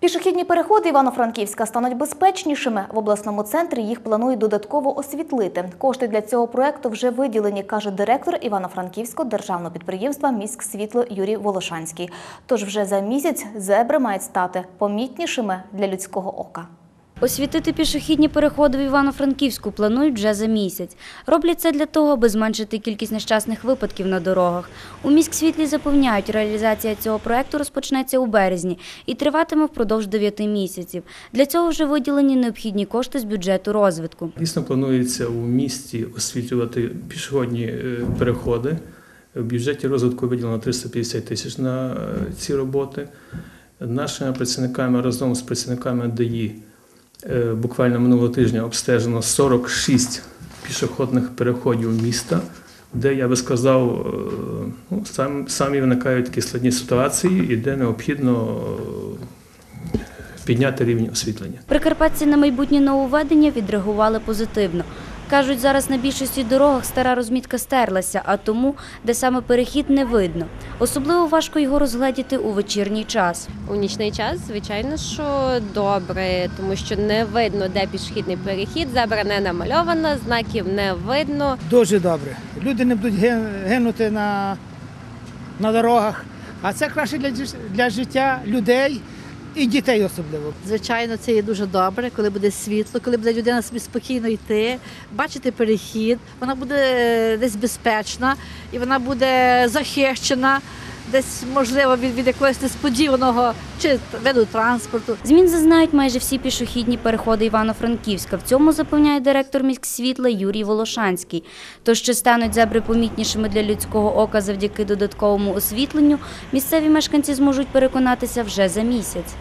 Пішохідні переходи Івано-Франківська стануть безпечнішими. В обласному центрі їх планують додатково освітлити. Кошти для цього проекту вже виділені, каже директор Івано-Франківського державного підприємства «Міськсвітло» Юрій Волошанський. Тож вже за місяць зебри мають стати помітнішими для людського ока. Освітити пішохідні переходи в Івано-Франківську планують вже за місяць. Роблять це для того, аби зменшити кількість нещасних випадків на дорогах. У міськсвітлі запевняють, реалізація цього проекту розпочнеться у березні і триватиме впродовж 9 місяців. Для цього вже виділені необхідні кошти з бюджету розвитку. Дійсно планується у місті освітлювати пішохідні е, переходи. В бюджеті розвитку виділено 350 тисяч на е, ці роботи. Нашими працівниками разом з працівниками ДАІ буквально минулого тижня обстежено 46 пішохідних переходів міста, де я би сказав, е, ну, сам, самі виникають такі складні ситуації і де необхідно е, підняти рівень освітлення. Прикарпатці на майбутнє нововведення відреагували позитивно. Кажуть, зараз на більшості дорогах стара розмітка стерлася, а тому, де саме перехід, не видно. Особливо важко його розгледіти у вечірній час. У нічний час, звичайно, що добре, тому що не видно, де пішохідний перехід, зебра не намальована, знаків не видно. Дуже добре. Люди не будуть гинути на, на дорогах. А це краще для, для життя людей і дітей особливо. Звичайно, це є дуже добре, коли буде світло, коли буде людина собі спокійно йти, бачити перехід, вона буде е, десь безпечна і вона буде захищена, десь можливо від, від якогось несподіваного чи виду транспорту. Змін зазнають майже всі пішохідні переходи Івано-Франківська. В цьому запевняє директор міськсвітла Юрій Волошанський. То, що стануть зебри помітнішими для людського ока завдяки додатковому освітленню, місцеві мешканці зможуть переконатися вже за місяць.